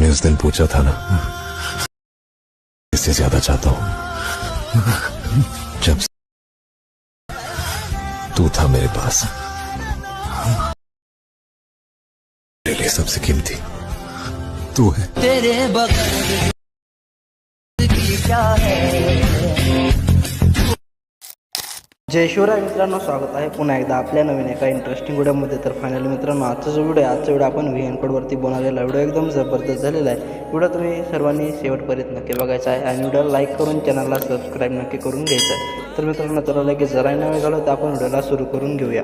तूने उस दिन पूछा था ना? इससे ज़्यादा चाहता हूँ। जब तू था मेरे पास, मेरे लिए सबसे कीमती। तू है। तेरे बगैर क्या है? जय शिवराय मित्रांनो स्वागत आहे पुन्हा एकदा आपल्या नवीन एका इंटरेस्टिंग व्हिडिओमध्ये. तर फायनली मित्रांनो आजचा जो व्हिडिओ आजचा व्हिडिओ आपण व्ही एन कोडवरती बनवलेला व्हिडिओ एकदम जबरदस्त झालेला आहे. व्हिडिओ तुम्ही सर्वांनी शेवटपर्यंत नक्की बघायचा आहे आणि व्हिडिओला लाईक करून चॅनलला सबस्क्राईब नक्की करून घ्यायचं आहे. तर मित्रांनो त्याला लगेच जरा नवे झालं तर आपण व्हिडिओला सुरू करून घेऊया.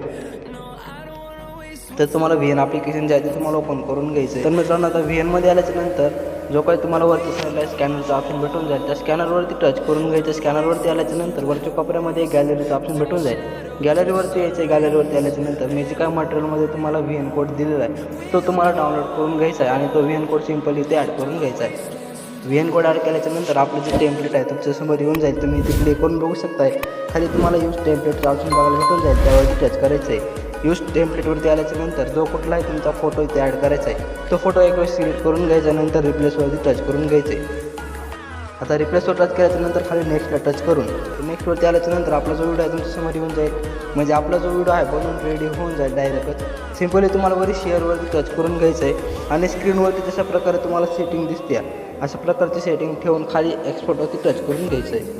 तर तुम्हाला व्ही एन ॲप्लिकेशन जे आहे ते तुम्हाला ओपन करून घ्यायचं आहे. तर मित्रांनो आता व्ही एनमध्ये आल्याच्यानंतर जो काही तुम्हाला वरती साईडला स्कॅनरचा ऑप्शन भेटून जाईल त्या स्कॅनरवरती टच करून घ्यायचं. स्कॅनरवरती आल्याच्यानंतर वरच्या कोपऱ्यामध्ये गॅलरीचं ऑप्शन भेटून जाईल. गॅलरीवरती यायचं आहे गॅलरीवरती आल्याच्यानंतर मी जे काय मटेरियलमध्ये तुम्हाला व्ही एन कोड दिलेला आहे. तो तुम्हाला डाउनलोड करून घ्यायचा आहे आणि तो व्ही एन कोड सिंपल इथे ॲड करून घ्यायचा आहे. व्ही एन कोड ॲड केल्याच्यानंतर आपलं जे टेम्पलेट आहे तुमच्यासमोर येऊन जाईल. तुम्ही इथे प्ले करून बघू शकताय. खाली तुम्हाला यूज टेम्पलेटचं ऑप्शन बघायला भेटून जाईल त्यावरती टच करायचं आहे. यूज टेम्पलेटवरती आल्याच्यानंतर जो कुठलाही तुमचा फोटो इथे ॲड करायचा आहे तो फोटो एक वेळेस सिलेक्ट करून घ्यायचा नंतर रिप्लेसवरती टच करून घ्यायचं. आहे आता रिप्लेसवर टच केल्याच्यानंतर खाली नेक्स्टला टच करून नेक्स्टवरती आल्याच्यानंतर आपला जो व्हिडिओ आहे तुमच्यासमोर येऊन जाईल. म्हणजे आपला जो व्हिडिओ आहे बनवून रेडी होऊन जाईल डायरेक्टच सिम्पली तुम्हाला वरी शेअरवरती टच करून घ्यायचं आहे आणि स्क्रीनवरती जशा प्रकारे तुम्हाला सेटिंग दिसते अशा प्रकारची सेटिंग ठेवून खाली एक्सपोर्टवरती टच करून घ्यायचं आहे